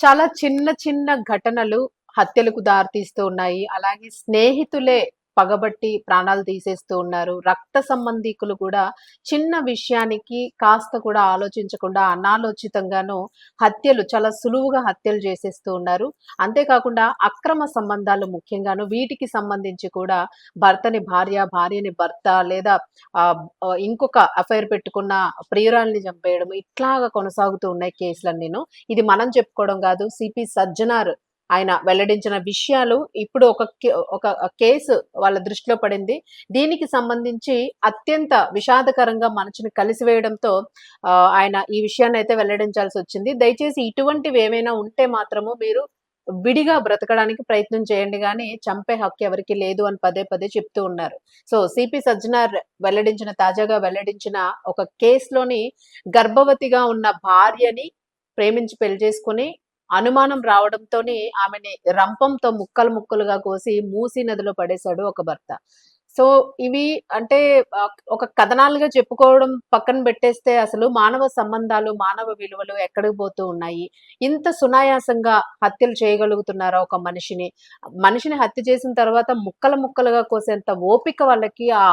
చాలా చిన్న చిన్న ఘటనలు హత్యలకు దారితీస్తూ ఉన్నాయి. అలాగే స్నేహితులే పగబట్టి ప్రాణాలు తీసేస్తూ ఉన్నారు. రక్త సంబంధికులు కూడా చిన్న విషయానికి కాస్త కూడా ఆలోచించకుండా అనాలోచితంగాను హత్యలు చాలా సులువుగా హత్యలు చేసేస్తూ ఉన్నారు. అంతేకాకుండా అక్రమ సంబంధాలు ముఖ్యంగాను వీటికి సంబంధించి కూడా భర్తని భార్య భార్యని భర్త లేదా ఇంకొక అఫైర్ పెట్టుకున్న ప్రియురాల్ని చంపేయడం ఇట్లాగా కొనసాగుతూ ఉన్నాయి కేసులన్నీను. ఇది మనం చెప్పుకోవడం కాదు. సిపి సజ్జనార్ ఆయన వెల్లడించిన విషయాలు ఇప్పుడు ఒక కే- ఒక కేసు వాళ్ళ దృష్టిలో పడింది. దీనికి సంబంధించి అత్యంత విషాదకరంగా మనసుని కలిసివేయడంతో ఆ, ఆయన ఈ విషయాన్ని అయితే వెల్లడించాల్సి వచ్చింది. దయచేసి ఇటువంటివి ఏమైనా ఉంటే మాత్రము మీరు విడిగా బ్రతకడానికి ప్రయత్నం చేయండి కానీ చంపే హక్కు ఎవరికి లేదు అని పదే పదే చెప్తూ ఉన్నారు. సో సిపి సజ్జనార్ వెల్లడించిన తాజాగా వెల్లడించిన ఒక కేసులోని గర్భవతిగా ఉన్న భార్యని ప్రేమించి పెళ్ళి చేసుకుని అనుమానం రావడంతోనే ఆమెని రంపంతో ముక్కలు ముక్కలుగా కోసి మూసి నదిలో పడేశాడు ఒక భర్త. సో ఇవి అంటే ఒక కథనాలుగా చెప్పుకోవడం పక్కన పెట్టేస్తే అసలు మానవ సంబంధాలు మానవ విలువలు ఎక్కడికి పోతూ ఉన్నాయి? ఇంత సునాయాసంగా హత్యలు చేయగలుగుతున్నారా ఒక మనిషిని? మనిషిని హత్య చేసిన తర్వాత ముక్కల ముక్కలుగా కోసేంత ఓపిక వాళ్ళకి ఆ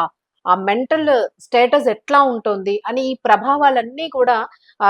ఆ మెంటల్ స్టేటస్ ఎట్లా ఉంటుంది అని ఈ ప్రభావాలన్నీ కూడా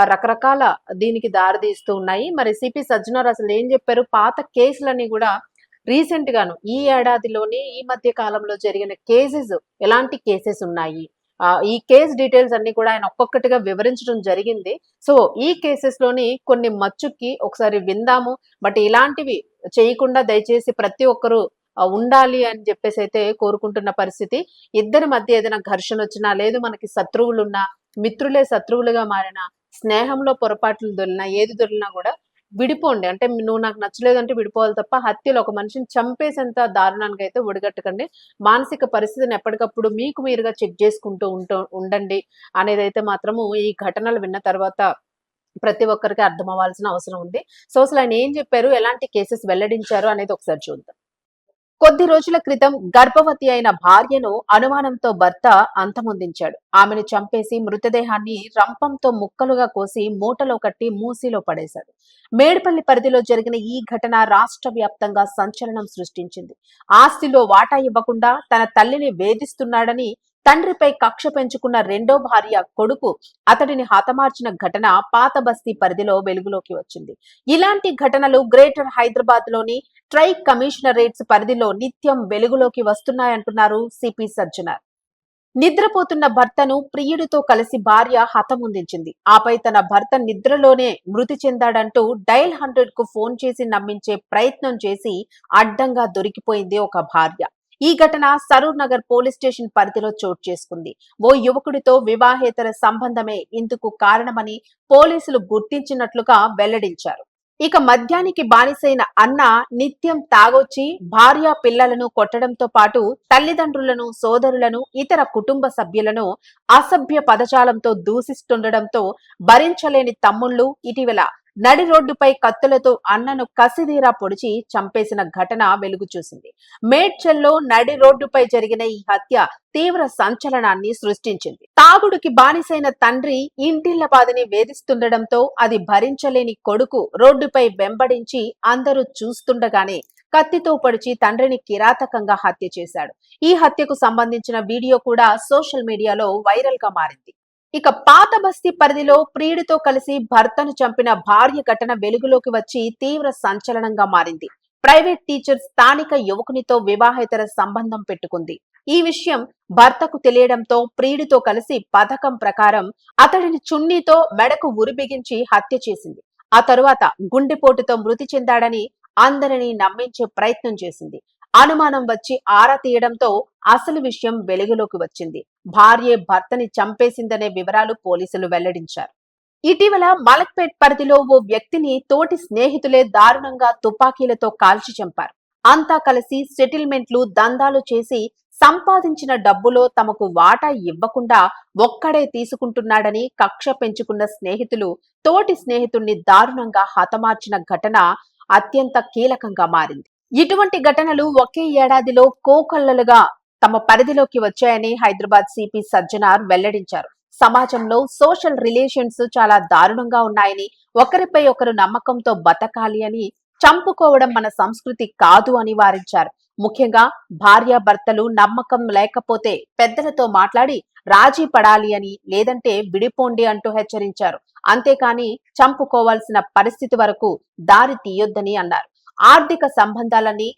రకరకాల దీనికి దారితీస్తూ ఉన్నాయి. మరి సిపి సజ్జనార్ అసలు ఏం చెప్పారు? పాత కేసులన్నీ కూడా రీసెంట్ గాను ఈ ఏడాదిలోనే ఈ మధ్య కాలంలో జరిగిన కేసెస్ ఎలాంటి కేసెస్ ఉన్నాయి? ఆ, ఈ కేస్ డీటెయిల్స్ అన్ని కూడా ఆయన ఒక్కొక్కటిగా వివరించడం జరిగింది. సో ఈ కేసెస్లోని కొన్ని మచ్చుకి ఒకసారి విందాము. బట్ ఇలాంటివి చేయకుండా దయచేసి ప్రతి ఒక్కరూ ఉండాలి అని చెప్పేసి అయితే కోరుకుంటున్న పరిస్థితి. ఇద్దరి మధ్య ఏదైనా ఘర్షణ వచ్చినా లేదు మనకి శత్రువులున్నా మిత్రులే శత్రువులుగా మారిన స్నేహంలో పొరపాట్లు దొరినా ఏది దొరినా కూడా విడిపోండి. అంటే నువ్వు నాకు నచ్చలేదంటే విడిపోవాలి తప్ప హత్యలు ఒక మనిషిని చంపేసేంత దారుణానికి అయితే ఒడిగట్టకండి. మానసిక పరిస్థితిని ఎప్పటికప్పుడు మీకు మీరుగా చెక్ చేసుకుంటూ ఉంటూ ఉండండి అనేది అయితే మాత్రము ఈ ఘటనలు విన్న తర్వాత ప్రతి ఒక్కరికి అర్థం అవ్వాల్సిన అవసరం ఉంది. సో అసలు ఆయన ఏం చెప్పారు? ఎలాంటి కేసెస్ వెల్లడించారు? అనేది ఒకసారి చూద్దాం. కొద్ది రోజుల క్రితం గర్భవతి అయిన భార్యను అనుమానంతో భర్త అంతమొందించాడు. ఆమెను చంపేసి మృతదేహాన్ని రంపంతో ముక్కలుగా కోసి మూటలో కట్టి మూసీలో పడేశాడు. మేడ్పల్లి పరిధిలో జరిగిన ఈ ఘటన రాష్ట్ర వ్యాప్తంగా సంచలనం సృష్టించింది. ఆస్తిలో వాటా ఇవ్వకుండా తన తల్లిని వేధిస్తున్నాడని తండ్రిపై కక్ష పెంచుకున్న రెండో భార్య కొడుకు అతడిని హతమార్చిన ఘటన పాత బస్తీ పరిధిలో వెలుగులోకి వచ్చింది. ఇలాంటి ఘటనలు గ్రేటర్ హైదరాబాద్లోని ట్రై కమిషనరేట్స్ పరిధిలో నిత్యం వెలుగులోకి వస్తున్నాయంటున్నారు సిపి సజ్జనార్. నిద్రపోతున్న భర్తను ప్రియుడితో కలిసి భార్య హతముందించింది. ఆపై తన భర్త నిద్రలోనే మృతి చెందాడంటూ డైల్ హండ్రెడ్కు ఫోన్ చేసి నమ్మించే ప్రయత్నం చేసి అడ్డంగా దొరికిపోయింది ఒక భార్య. ఈ ఘటన సరూర్ నగర్ పోలీస్ స్టేషన్ పరిధిలో చోటు చేసుకుంది. ఓ యువకుడితో వివాహేతర సంబంధమే ఇందుకు కారణమని పోలీసులు గుర్తించినట్లుగా వెల్లడించారు. ఇక మద్యానికి బానిసైన అన్న నిత్యం తాగొచ్చి భార్య పిల్లలను కొట్టడంతో పాటు తల్లిదండ్రులను సోదరులను ఇతర కుటుంబ సభ్యులను అసభ్య పదజాలంతో దూషిస్తుండడంతో భరించలేని తమ్ముళ్ళు ఇటీవల నడి రోడ్డుపై కత్తులతో అన్నను కసిదీరా పొడిచి చంపేసిన ఘటన వెలుగు చూసింది. మేడ్చల్లో నడి రోడ్డుపై జరిగిన ఈ హత్య తీవ్ర సంచలనాన్ని సృష్టించింది. తాగుడుకి బానిసైన తండ్రి ఇంటిల్లపాదిని వేధిస్తుండడంతో అది భరించలేని కొడుకు రోడ్డుపై వెంబడించి అందరూ చూస్తుండగానే కత్తితో పొడిచి తండ్రిని కిరాతకంగా హత్య చేశాడు. ఈ హత్యకు సంబంధించిన వీడియో కూడా సోషల్ మీడియాలో వైరల్గా మారింది. ఇక పాత బస్తీ పరిధిలో ప్రియుడితో కలిసి భర్తను చంపిన భార్య ఘటన వెలుగులోకి వచ్చి తీవ్ర సంచలనంగా మారింది. ప్రైవేట్ టీచర్ స్థానిక యువకునితో వివాహేతర సంబంధం పెట్టుకుంది. ఈ విషయం భర్తకు తెలియడంతో ప్రియుడితో కలిసి పథకం ప్రకారం అతడిని చున్నీతో మెడకు ఉరిబిగించి హత్య చేసింది. ఆ తరువాత గుండెపోటుతో మృతి చెందాడని అందరినీ నమ్మించే ప్రయత్నం చేసింది. అనుమానం వచ్చి ఆరా తీయడంతో అసలు విషయం వెలుగులోకి వచ్చింది. భార్య భర్తని చంపేసిందనే వివరాలు పోలీసులు వెల్లడించారు. ఇటీవల మలక్పేట్ పరిధిలో ఓ వ్యక్తిని తోటి స్నేహితులే దారుణంగా తుపాకీలతో కాల్చి చంపారు. అంతా కలిసి సెటిల్మెంట్లు దందాలు చేసి సంపాదించిన డబ్బులో తమకు వాటా ఇవ్వకుండా ఒక్కడే తీసుకుంటున్నాడని కక్ష పెంచుకున్న స్నేహితులు తోటి స్నేహితుణ్ణి దారుణంగా హతమార్చిన ఘటన అత్యంత కీలకంగా మారింది. ఇటువంటి ఘటనలు ఒకే ఏడాదిలో కోకొల్లలుగా తమ పరిధిలోకి వచ్చాయని హైదరాబాద్ సిపి సజ్జనార్ వెల్లడించారు. సమాజంలో సోషల్ రిలేషన్స్ చాలా దారుణంగా ఉన్నాయని ఒకరిపై ఒకరు నమ్మకంతో బతకాలి అని చంపుకోవడం మన సంస్కృతి కాదు అని వారించారు. ముఖ్యంగా భార్యాభర్తలు నమ్మకం లేకపోతే పెద్దలతో మాట్లాడి రాజీ పడాలి అని లేదంటే విడిపోండి అంటూ హెచ్చరించారు. అంతేకాని చంపుకోవాల్సిన పరిస్థితి వరకు దారి తీయొద్దని అన్నారు. ఆర్థిక సంబంధాలని